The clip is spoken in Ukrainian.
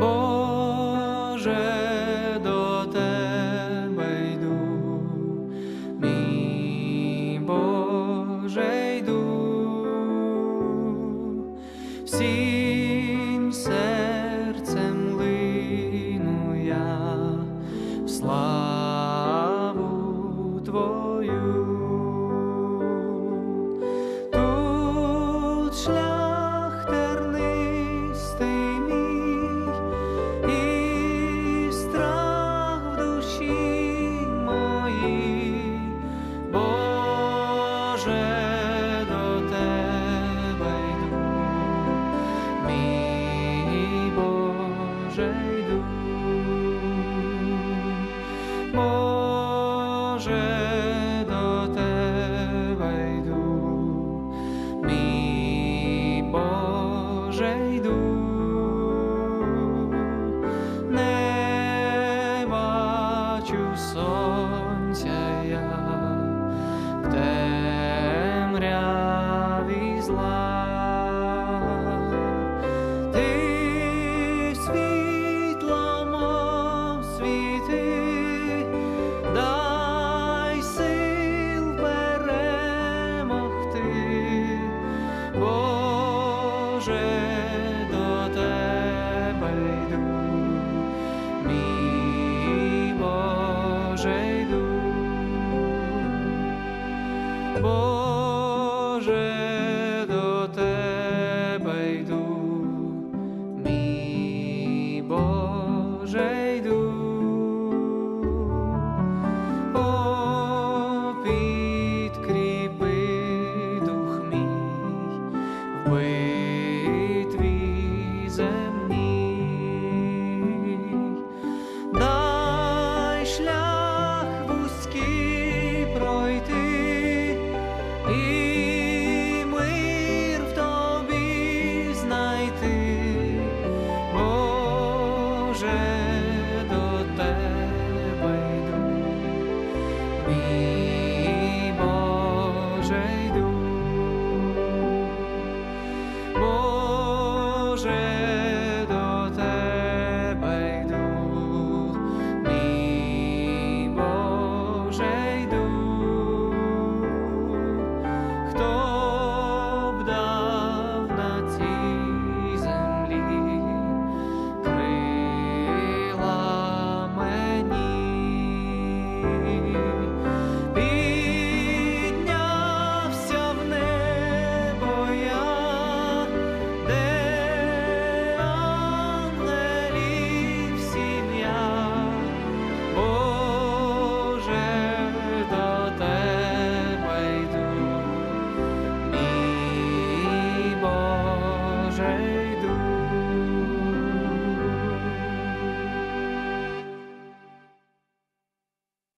Боже, до тебе йду, мій Боже, йду, всім серцем лину славу Твою. Йду, Боже, że do Ciebie idę, mi Boże. Be.